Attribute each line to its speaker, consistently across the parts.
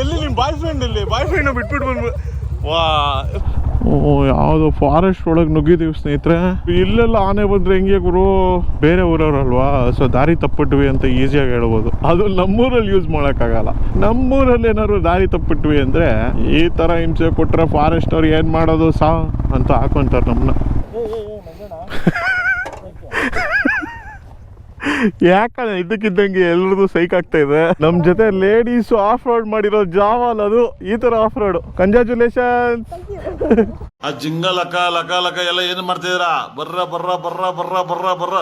Speaker 1: ಎಲ್ಲಿ ನಿಮ್ಮ boy friend ಇಲ್ಲಿ? ಬಾಯ್ ಫ್ರೆಂಡ್ ಬಿಟ್ಬಿಟ್ಟು ಬಂದ್ಬಿಡು ವಾ. ಓ ಯಾವ್ದು ಫಾರೆಸ್ಟ್ ಒಳಗೆ ನುಗ್ಗಿದೀವಿ ಸ್ನೇಹಿತರೆ. ಇಲ್ಲೆಲ್ಲ ಆನೆ ಬಂದ್ರೆ ಹೆಂಗೆ ಗುರು? ಬೇರೆ ಊರವ್ರಲ್ವಾ? ಸೊ ದಾರಿ ತಪ್ಪಿಟ್ವಿ ಅಂತ ಈಸಿಯಾಗಿ ಹೇಳ್ಬೋದು. ಅದು ನಮ್ಮೂರಲ್ಲಿ ಯೂಸ್ ಮಾಡೋಕ್ಕಾಗಲ್ಲ. ನಮ್ಮೂರಲ್ಲಿ ಏನಾದ್ರು ದಾರಿ ತಪ್ಪಿಟ್ವಿ ಅಂದ್ರೆ ಈ ತರ ಹಿಂಸೆ ಕೊಟ್ರೆ ಫಾರೆಸ್ಟ್ ಅವ್ರು ಏನ್ ಮಾಡೋದು ಸಾ ಅಂತ ಹಾಕೊಂತಾರೆ ನಮ್ಮನ್ನ ಯಾಕಂದ್ರೆ ಇದಕ್ಕಿದ್ದಂಗೆ ಎಲ್ರದು ಸೈಕ್ ಆಗ್ತಾ ಇದೆ? ನಮ್ ಜೊತೆ ಲೇಡೀಸ್ ಆಫ್ ರೋಡ್ ಮಾಡಿರೋ ಜಾವಲ್ ಅದು ಈ ತರ ಆಫ್ ರೋಡ್ ಕಂಗ್ರಾಚುಲೇಷನ್
Speaker 2: ಆ ಜಿಂಗ ಲಕ ಲಕ ಲಕ ಎಲ್ಲ ಏನ್ ಮಾಡ್ತಿದ್ದೀರಾ? ಬರ್ರ ಬರ್ರ ಬರ್ರ ಬರ್ರ ಬರ್ರ ಬರ್ರ.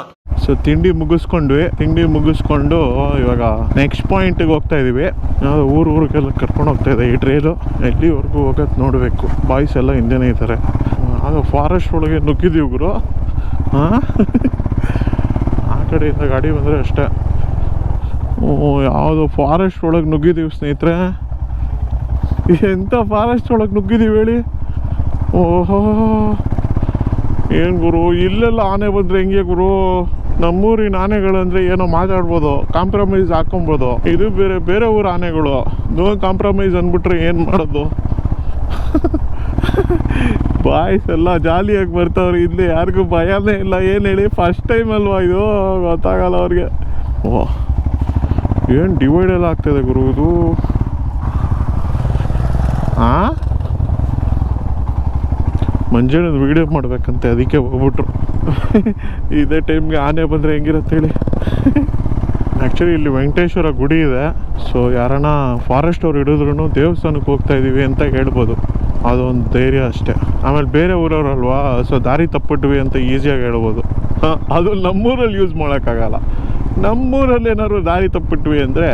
Speaker 1: ಸೊ ತಿಂಡಿ ಮುಗಿಸ್ಕೊಂಡ್ವಿ. ತಿಂಡಿ ಮುಗಿಸ್ಕೊಂಡು ಇವಾಗ ನೆಕ್ಸ್ಟ್ ಪಾಯಿಂಟ್ ಹೋಗ್ತಾ ಇದೀವಿ. ಯಾವ್ದು ಊರು ಊರಿಗೆಲ್ಲ ಕರ್ಕೊಂಡು ಹೋಗ್ತಾ ಇದೆ ಈ ಟ್ರೈಲು ಎಲ್ಲಿವರೆಗೂ ಹೋಗೋದು ನೋಡಬೇಕು. ಬಾಯ್ಸ್ ಎಲ್ಲ ಹಿಂದೆನೇ ಇದ್ದಾರೆ. ಆಗ ಫಾರೆಸ್ಟ್ ಒಳಗೆ ನುಗ್ಗಿದೀವಿ ಗುರು. ಹಾಂ ಕಡೆಯಿಂದ ಗಾಡಿ ಬಂದರೆ ಅಷ್ಟೇ. ಓ, ಯಾವುದು ಫಾರೆಸ್ಟ್ ಒಳಗೆ ನುಗ್ಗಿದ್ದೀವಿ ಸ್ನೇಹಿತರೆ. ಎಂಥ ಫಾರೆಸ್ಟ್ ಒಳಗೆ ನುಗ್ಗಿದ್ದೀವಿ ಹೇಳಿ. ಓಹೋ. ಏನು ಗುರು, ಇಲ್ಲೆಲ್ಲ ಆನೆ ಬಂದರೆ ಹೆಂಗೆ ಗುರು? ನಮ್ಮೂರಿನ ಆನೆಗಳಂದ್ರೆ ಏನೋ ಮಾತಾಡ್ಬೋದು ಕಾಂಪ್ರಮೈಸ್ ಹಾಕೊಬೋದು. ಇದು ಬೇರೆ ಬೇರೆ ಊರ ಆನೆಗಳು. ನೋ ಕಾಂಪ್ರಮೈಸ್ ಅಂದ್ಬಿಟ್ರೆ ಏನು ಮಾಡೋದು? ಬಾಯ್ಸ್ ಎಲ್ಲ ಜಾಲಿಯಾಗಿ ಬರ್ತಾವ್ರಿ. ಇಲ್ಲಿ ಯಾರಿಗೂ ಭಯನೇ ಇಲ್ಲ. ಏನು ಹೇಳಿ? ಫಸ್ಟ್ ಟೈಮ್ ಅಲ್ವಾ ಇದು? ಗೊತ್ತಾಗಲ್ಲ ಅವ್ರಿಗೆ. ಓ, ಏನು ಡಿವೈಡ್ ಎಲ್ಲ ಆಗ್ತದೆ ಗುರು ಇದು? ಆ? ಮಂಜಾನದ ವಿಡಿಯೋ ಮಾಡ್ಬೇಕಂತೆ, ಅದಕ್ಕೆ ಹೋಗ್ಬಿಟ್ರು. ಇದೇ ಟೈಮ್ಗೆ ಆನೆ ಬಂದರೆ ಹೆಂಗಿರತ್ತೆ ಹೇಳಿ? ಆ್ಯಕ್ಚುಲಿ ಇಲ್ಲಿ ವೆಂಕಟೇಶ್ವರ ಗುಡಿ ಇದೆ. ಸೊ ಯಾರನ್ನ ಫಾರೆಸ್ಟ್ ಅವ್ರು ಹಿಡಿದ್ರು ದೇವಸ್ಥಾನಕ್ಕೆ ಹೋಗ್ತಾ ಇದ್ದೀವಿ ಅಂತ ಹೇಳ್ಬೋದು. ಅದೊಂದು ಧೈರ್ಯ ಅಷ್ಟೇ. ಆಮೇಲೆ ಬೇರೆ ಊರವ್ರಲ್ವಾ? ಸೊ ದಾರಿ ತಪ್ಪಿಟ್ವಿ ಅಂತ ಈಸಿಯಾಗಿ ಹೇಳ್ಬೋದು. ಅದು ನಮ್ಮೂರಲ್ಲಿ ಯೂಸ್ ಮಾಡೋಕ್ಕಾಗಲ್ಲ. ನಮ್ಮೂರಲ್ಲಿ ಏನಾದ್ರು ದಾರಿ ತಪ್ಪಿಟ್ವಿ ಅಂದರೆ,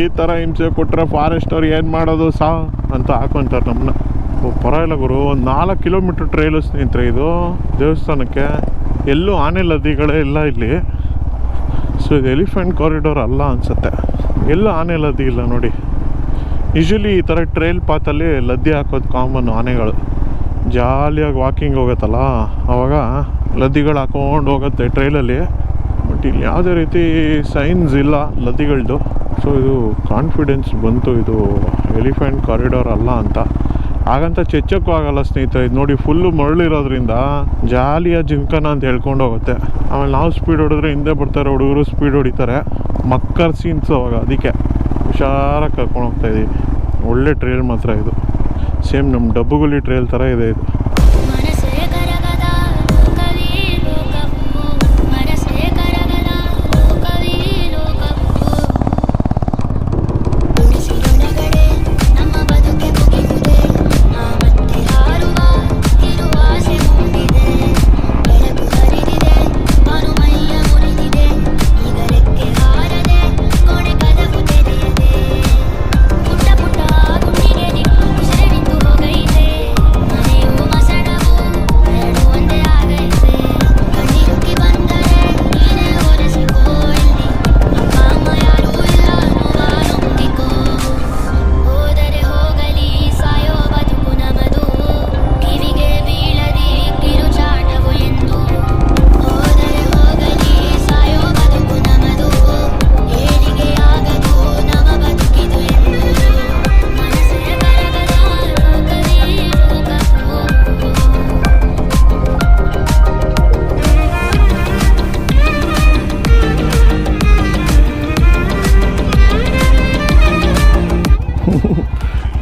Speaker 1: ಈ ಥರ ಹಿಂಸೆ ಕೊಟ್ಟರೆ ಫಾರೆಸ್ಟ್ ಅವ್ರು ಏನು ಮಾಡೋದು ಸಾ? ಅಂತ ಹಾಕೊಂತಾರೆ ನಮ್ಮನ್ನ ಪರವಾಗಿಲ್ಲ ಗುರು. ಒಂದು ನಾಲ್ಕು ಕಿಲೋಮೀಟ್ರ್ ಟ್ರೈಲು ಸ್ನೇಹಿತರೆ ಇದು ದೇವಸ್ಥಾನಕ್ಕೆ. ಎಲ್ಲೂ ಆನೆ ಲದಿಗಳೇ ಇಲ್ಲ ಇಲ್ಲಿ. ಸೊ ಇದು ಎಲಿಫೆಂಟ್ ಕಾರಿಡೋರ್ ಅಲ್ಲ ಅನಿಸುತ್ತೆ. ಎಲ್ಲೂ ಆನೆ ಲದಿ ಇಲ್ಲ ನೋಡಿ. ಯೂಶ್ವಲಿ ಈ ಥರ ಟ್ರೈಲ್ ಪಾತಲ್ಲಿ ಲದ್ದಿ ಹಾಕೋದು ಕಾಮನ್ ಆನೆಗಳು. ಜಾಲಿಯಾಗಿ ವಾಕಿಂಗ್ ಹೋಗುತ್ತಲ್ಲ ಆವಾಗ ಲದ್ದಿಗಳು ಹಾಕೊಂಡು ಹೋಗುತ್ತೆ ಟ್ರೈಲಲ್ಲಿ ಬಟ್ ಇಲ್ಲಿ ಯಾವುದೇ ರೀತಿ ಸೈನ್ಸ್ ಇಲ್ಲ ಲದ್ದಿಗಳದ್ದು ಸೊ ಇದು ಕಾನ್ಫಿಡೆನ್ಸ್ ಬಂತು, ಇದು ಎಲಿಫೆಂಟ್ ಕಾರಿಡೋರ್ ಅಲ್ಲ ಅಂತ. ಹಾಗಂತ ಚೆಚ್ಚಕ್ಕೂ ಆಗಲ್ಲ ಸ್ನೇಹಿತರೆ, ಇದು ನೋಡಿ ಫುಲ್ಲು ಮರಳಿರೋದ್ರಿಂದ ಜಾಲಿಯ ಜಿಂಕನ ಅಂತ ಹೇಳ್ಕೊಂಡು ಹೋಗುತ್ತೆ. ಆಮೇಲೆ ನಾವು ಸ್ಪೀಡ್ ಹೊಡೆದ್ರೆ ಹಿಂದೆ ಬರ್ತಾರೆ ಹುಡುಗರು ಸ್ಪೀಡ್ ಹೊಡಿತಾರೆ. ಮಕ್ಕರ್ ಸೀನ್ಸ್ ಅವಾಗ, ಅದಕ್ಕೆ. ಹುಷಾರಾಗಿ ಕರ್ಕೊಂಡು ಹೋಗ್ತಾ ಇದೀವಿ. ಒಳ್ಳೆ ಟ್ರೈಲ್ ಮಾತ್ರ ಇದು. ಸೇಮ್ ನಮ್ಮ ಡಬ್ಬುಗುಲಿ ಟ್ರೈಲ್ ಥರ ಇದೆ ಇದು.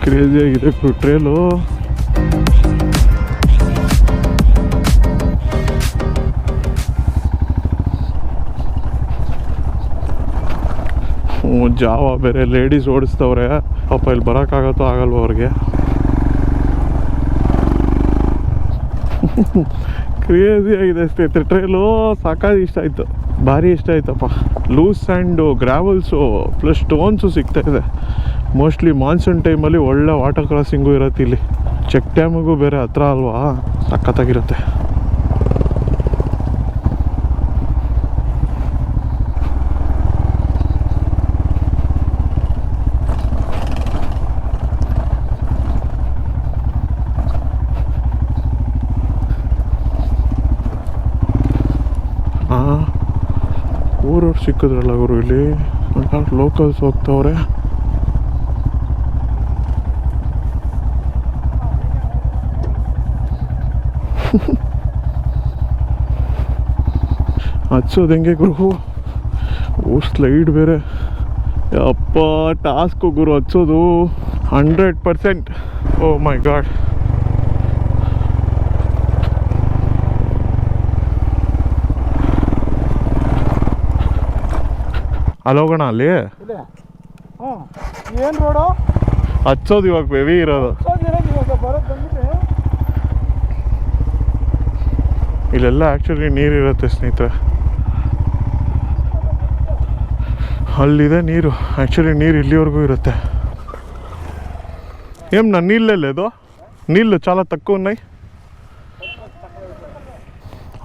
Speaker 1: ಕ್ರೇಜಿ ಆಗಿದೆ ಟ್ರೇಲು ಜಾವ ಬೇರೆ ಲೇಡೀಸ್ ಓಡಿಸ್ತವ್ರೆ. ಪಾಪ ಇಲ್ಲಿ ಬರೋಕ್ಕಾಗತ್ತೋ ಆಗಲ್ವ ಅವ್ರಿಗೆ. ಕ್ರೇಜಿ ಆಗಿದೆ ಸ್ನೇಹಿತರೆ ಟ್ರೈಲು ಸಾಕಾಗಿ ಇಷ್ಟ ಆಯಿತು. ಭಾರಿ ಇಷ್ಟ ಆಯ್ತಪ್ಪ. Loose sand gravels plus stones ಸಿಗ್ತಾಯಿದೆ ಮೋಸ್ಟ್ಲಿ ಮಾನ್ಸೂನ್ ಟೈಮಲ್ಲಿ ಒಳ್ಳೆ ವಾಟರ್ ಕ್ರಾಸಿಂಗು ಇರುತ್ತೆ ಇಲ್ಲಿ. ಚೆಕ್ ಡ್ಯಾಮಿಗೂ ಬೇರೆ ಹತ್ರ ಅಲ್ವಾ? ಸಖತ್ತಾಗಿರುತ್ತೆ. ಊರವ್ರು ಸಿಕ್ ಸಿಕ್ಕಿದ್ರಲ್ಲ ಗುರು ಇಲ್ಲಿ? ಲೋಕಲ್ಸ್ ಹೋಗ್ತವ್ರೆ. ಹಚ್ಚೋದು ಹೆಂಗೆ ಗುರು? ಓ ಸ್ಲೈಡ್ ಬೇರೆ. ಅಪ್ಪ ಟಾಸ್ಕು ಗುರು ಹಚ್ಚೋದು hundred percent oh my god ಅಲ್ಲಿ ಹೋಗೋಣ ಅಲ್ಲಿ?
Speaker 3: ಏನು ರೋಡು
Speaker 1: ಹಚ್ಚೋದು ಇವಾಗ ಬೆವಿ ಇರೋದು. ಇಲ್ಲೆಲ್ಲ ಆ್ಯಕ್ಚುಲಿ ನೀರಿರುತ್ತೆ ಸ್ನೇಹಿತರೆ. ಅಲ್ಲಿದೆ ನೀರು. ಆ್ಯಕ್ಚುಲಿ ನೀರು ಇಲ್ಲಿವರೆಗೂ ಇರುತ್ತೆ. ಏಮ್ ನಾನು ನೀಲ್ಲೇದು ನೀಲ್ಲು ಚಾಲ ತಕ್ಕೋ ನೈ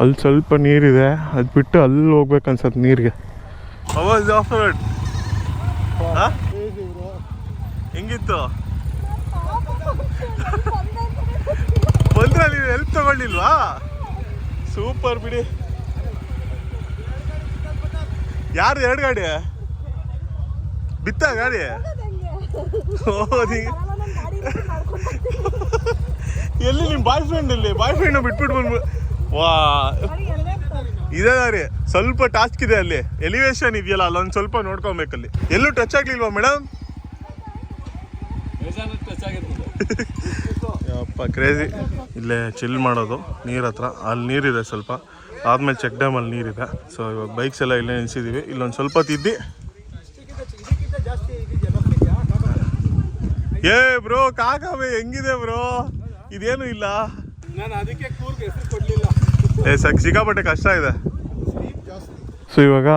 Speaker 1: ಅಲ್ಲಿ ಸ್ವಲ್ಪ ನೀರಿದೆ. ಅದು ಬಿಟ್ಟು ಅಲ್ಲಿ ಹೋಗ್ಬೇಕು ಅನ್ಸತ್ತೆ ನೀರಿಗೆ ಹೆಂಗಿತ್ತು? ಬಂದ್ರೆ ಅಲ್ಲಿ ಎಲ್ಲಿ ತಗೊಳ್ಳಿಲ್ವಾ ಸೂಪರ್ ಬಿಡಿ. ಯಾರು ಎರಡು ಗಾಡಿ? ಬಿತ್ತ ಗಾಡಿ? ಎಲ್ಲಿ ನಿಮ್ಮ ಬಾಯ್ ಫ್ರೆಂಡ್ ಇಲ್ಲಿ? ಬಾಯ್ ಫ್ರೆಂಡ್ ಬಿಟ್ಬಿಟ್ಟು ಬಂದ್ಬಿ ವಾ. ಇದೆ ದಾರಿ. ಸ್ವಲ್ಪ ಟಾಸ್ಕ್ ಇದೆ ಅಲ್ಲಿ. ಎಲಿವೇಶನ್ ಇದೆಯಲ್ಲ ಅಲ್ಲೊಂದು ಸ್ವಲ್ಪ ನೋಡ್ಕೊಬೇಕಲ್ಲಿ. ಎಲ್ಲೂ ಟಚ್ ಆಗ್ಲಿಲ್ವಾ ಮೇಡಮ್ ಯಪ್ಪ ಕ್ರೇಜಿ ಇಲ್ಲೇ ಚಿಲ್ ಮಾಡೋದು ನೀರ್ ಹತ್ರ. ಅಲ್ಲಿ ನೀರಿದೆ ಸ್ವಲ್ಪ. ಆದ್ಮೇಲೆ ಚೆಕ್ ಡ್ಯಾಮಲ್ಲಿ ನೀರಿದೆ. ಸೊ ಇವಾಗ ಬೈಕ್ಸ್ ಎಲ್ಲ ಇಲ್ಲೇ ನಿಲ್ಸಿದೀವಿ. ಇಲ್ಲೊಂದು ಸ್ವಲ್ಪ ತಿದ್ದಿ. ಏ ಬ್ರೋ ಕಾಕಾವೆ ಹೆಂಗಿದೆ ಬ್ರೋ ಇದೇನು ಇಲ್ಲ? ಏ ಸಕ್ ಸಿಕ್ಕಾಪಟ್ಟೆ ಕಷ್ಟ ಇದೆ. ಸೊ ಇವಾಗ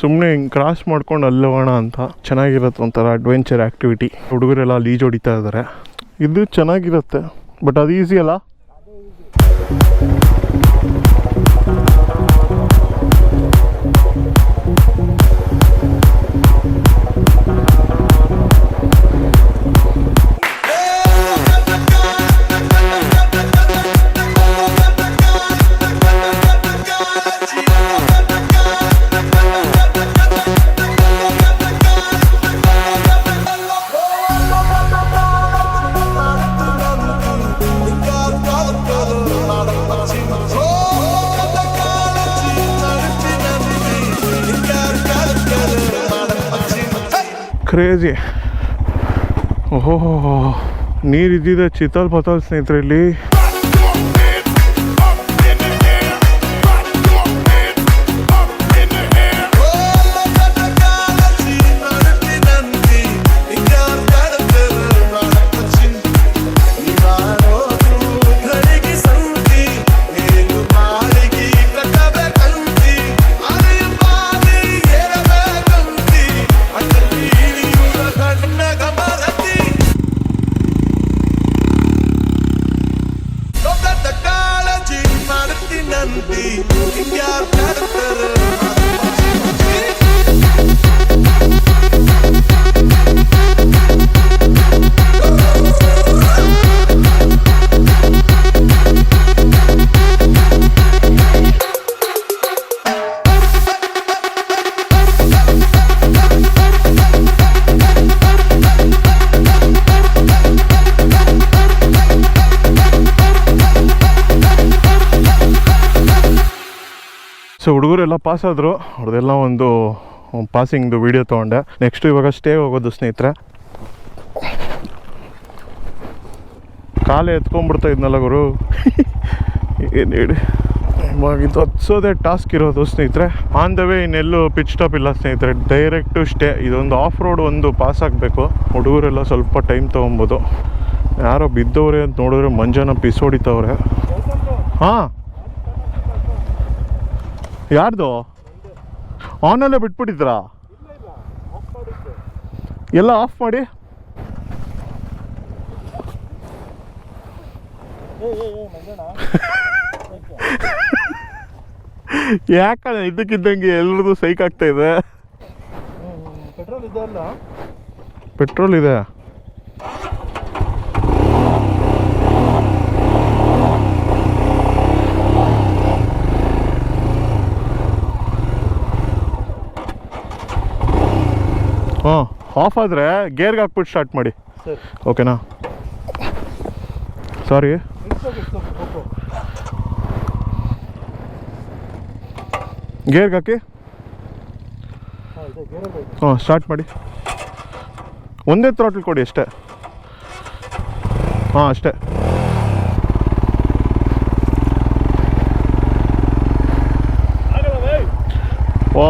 Speaker 1: ಸುಮ್ಮನೆ ಹಿಂಗೆ ಕ್ರಾಸ್ ಮಾಡ್ಕೊಂಡು ಅಲ್ಲಿ ಹೋಗೋಣ ಅಂತ ಚೆನ್ನಾಗಿರುತ್ತೆ ಒಂಥರ ಅಡ್ವೆಂಚರ್ ಆ್ಯಕ್ಟಿವಿಟಿ ಹುಡುಗರೆಲ್ಲ ಲೀಜ್ ಹೊಡಿತಾ ಇದ್ದಾರೆ ಇದು ಚೆನ್ನಾಗಿರುತ್ತೆ. ಬಟ್ ಅದು ಈಸಿ ಅಲ್ಲ ಕ್ರೇಜಿ ಓಹೋ ನೀರು ಇದ್ದಿದೆ ಚಿತ್ತಲ್ ಪತಲ್ ಸ್ನೇಹಿತರೆ ಇಲ್ಲಿ. ಸೊ ಹುಡುಗರೆಲ್ಲ ಪಾಸ್ ಆದರು ಅವ್ರದ್ದೆಲ್ಲ ಒಂದು ಪಾಸಿಂಗ್ದು ವಿಡಿಯೋ ತೊಗೊಂಡೆ. ನೆಕ್ಸ್ಟ್ ಇವಾಗ ಸ್ಟೇ ಹೋಗೋದು ಸ್ನೇಹಿತರೆ. ಕಾಲೇ ಎತ್ಕೊಂಡ್ಬಿಡ್ತಾ ಇದ್ನಲ್ಲ ಗುರು? ಏನು ಹೇಳಿ? ಇವಾಗ ಇದು ಹತ್ಸೋದೇ ಟಾಸ್ಕ್ ಇರೋದು ಸ್ನೇಹಿತರೆ. ಆನ್ ದ ವೇ ಇನ್ನೆಲ್ಲೂ ಪಿಚ್ ಸ್ಟಾಪ್ ಇಲ್ಲ ಸ್ನೇಹಿತರೆ. ಡೈರೆಕ್ಟು ಸ್ಟೇ ಇದೊಂದು ಆಫ್ ರೋಡ್ ಒಂದು ಪಾಸ್ ಆಗಬೇಕು. ಹುಡುಗರೆಲ್ಲ ಸ್ವಲ್ಪ ಟೈಮ್ ತೊಗೊಬೋದು. ಯಾರೋ ಬಿದ್ದವ್ರೆ ಅಂತ ನೋಡಿದ್ರೆ ಮಂಜಾನ ಪಿಸ್ ಹೊಡಿತವ್ರೆ ಹಾಂ ಯಾರ್ದು? ಆನಲ್ಲೇ ಬಿಟ್ಬಿಟ್ಟಿದ್ರಾ ಎಲ್ಲ ಆಫ್ ಮಾಡಿ. ಯಾಕಣ ಇದಕ್ಕಿದ್ದಂಗೆ ಎಲ್ರದ್ದು ಸೈಕ್ ಆಗ್ತಾ ಇದೆ?
Speaker 3: ಪೆಟ್ರೋಲ್ ಇದೆ ಅಲ್ಲ
Speaker 1: ಪೆಟ್ರೋಲ್ ಇದೆ. ಹಾಂ ಆಫ್ ಆದರೆ ಗೇರ್ಗೆ ಹಾಕ್ಬಿಟ್ಟು ಸ್ಟಾರ್ಟ್ ಮಾಡಿ.
Speaker 3: ಸರಿ.
Speaker 1: ಓಕೆನಾ ಸಾರಿ ಗೇರ್ಗೆ ಹಾಕಿ?
Speaker 3: ಹಾಂ
Speaker 1: ಸ್ಟಾರ್ಟ್ ಮಾಡಿ. ಒಂದೇ ಥ್ರಾಟ್ಲ್ ಕೊಡಿ ಅಷ್ಟೇ. ಹಾಂ ಅಷ್ಟೇ. ಓ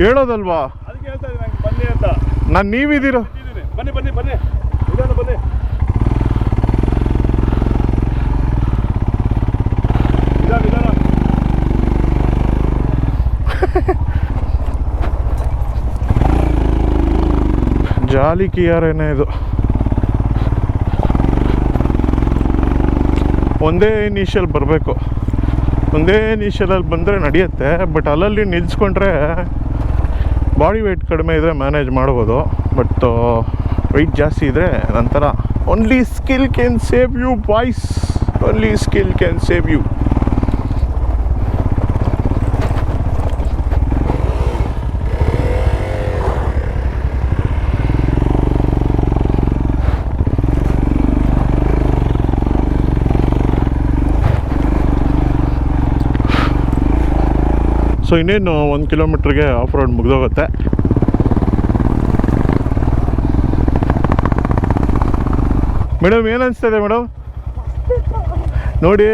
Speaker 1: ಹೇಳೋದಲ್ವಾ
Speaker 3: ಅದಕ್ಕೆ ಹೇಳ್ತಾ ಇದ್ದೀನಿ ನಂಗೆ ಬನ್ನಿ ಅಂತ
Speaker 1: ನಾನು ನೀವಿದ್ದೀರ?
Speaker 3: ಬನ್ನಿ ಬನ್ನಿ ಬನ್ನಿ. ಬನ್ನಿ.
Speaker 1: ಜಾಲಿ ಕಿಯಾರೇನೆ ಇದು. ಒಂದೇ ಇನಿಷಿಯಲ್ ಬರಬೇಕು. ಒಂದೇ ಇನಿಷಿಯಲಲ್ಲಿ ಬಂದರೆ ನಡೆಯುತ್ತೆ ಬಟ್ ಅಲ್ಲಲ್ಲಿ ನಿಲ್ಸ್ಕೊಂಡ್ರೆ ಬಾಡಿ ವೆಯ್ಟ್ ಕಡಿಮೆ ಇದ್ದರೆ ಮ್ಯಾನೇಜ್ ಮಾಡ್ಬೋದು ಬಟ್ ವೆಯ್ಟ್ ಜಾಸ್ತಿ ಇದ್ದರೆ ನಂತರ only skill can save you boys only skill can save you so ಇನ್ನೇನು ಒಂದು ಕಿಲೋಮೀಟ್ರಿಗೆ ಆಫ್ ರೋಡ್ ಮುಗಿದೋಗುತ್ತೆ. ಮೇಡಮ್ ಏನು ಅನಿಸ್ತದೆ ಮೇಡಮ್ ನೋಡಿ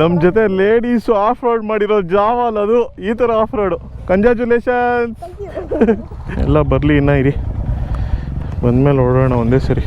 Speaker 1: ನಮ್ಮ ಜೊತೆ ಲೇಡೀಸು ಆಫ್ ರೋಡ್ ಮಾಡಿರೋ ಜಾವಲ್ ಅದು ಈ ಥರ ಆಫ್ ರೋಡು ಕಂಗ್ರ್ಯಾಚುಲೇಷನ್ಸ್ ಎಲ್ಲ ಬರಲಿ ಇನ್ನ ಇರಿ. ಬಂದಮೇಲೆ ಓಡೋಣ ಒಂದೇ ಸರಿ.